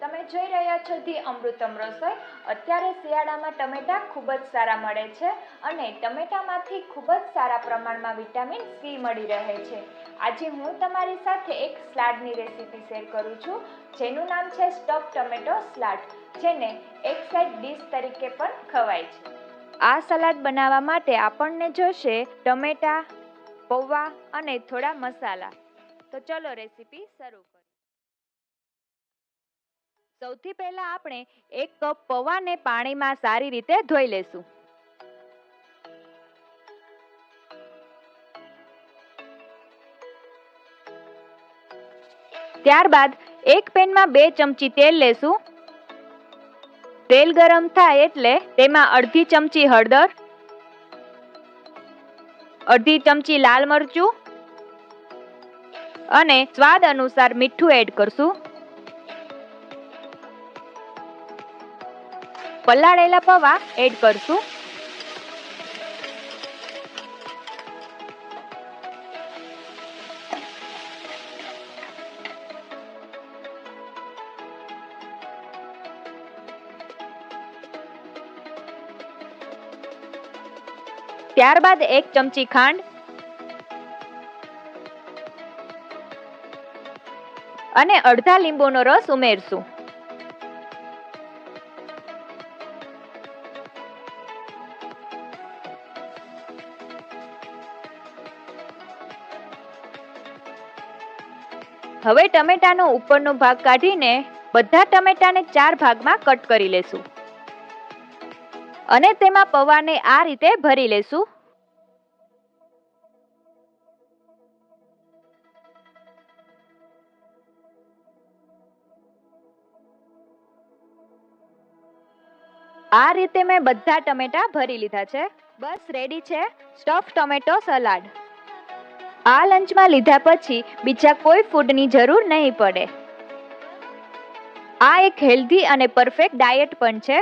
તમે જોઈ રહ્યા છો ધી અમૃતમ રસોઈ. અત્યારે શિયાળામાં ટમેટા ખૂબ જ સારા મળે છે અને ટમેટામાંથી ખૂબ જ સારા પ્રમાણમાં વિટામિન સી મળી રહે છે. આજે હું તમારી સાથે એક સ્લાડની રેસીપી શેર કરું છું, જેનું નામ છે સ્ટફ ટમેટો સ્લાડ, જેને એક સાઈડ ડીશ તરીકે પણ ખવાય છે. આ સલાડ બનાવવા માટે આપણને જોશે ટમેટા, પૌવા અને થોડા મસાલા. તો ચલો રેસીપી શરૂ કરીએ સૌથી પહેલા આપણે એક કપ પૌવાને પાણીમાં સારી રીતે ધોઈ લેશું. ત્યારબાદ એક પેનમાં બે ચમચી તેલ લેશું. તેલ ગરમ થાય એટલે તેમાં અડધી ચમચી હળદર, અડધી ચમચી લાલ મરચું અને સ્વાદ અનુસાર મીઠું એડ કરશું. પલાળેલા પૌવા એડ કરશું. ત્યારબાદ એક ચમચી ખાંડ અને અડધા લીંબુનો રસ ઉમેરશું. હવે ટમેટાનો ઉપરનો ભાગ કાઢીને બધા ટમેટાને ચાર ભાગમાં કટ કરી લેશું. અને તેમાં પૌવાને આ રીતે ભરી લેશું. આ રીતે મેં બધા ટમેટા ભરી લીધા છે. બસ રેડી છે? સ્ટફ ટમેટો સલાડ આ લંચમાં લીધા પછી બીજા કોઈ ફૂડની જરૂર નહીં પડે. આ એક હેલ્ધી અને પરફેક્ટ ડાયટ પણ છે.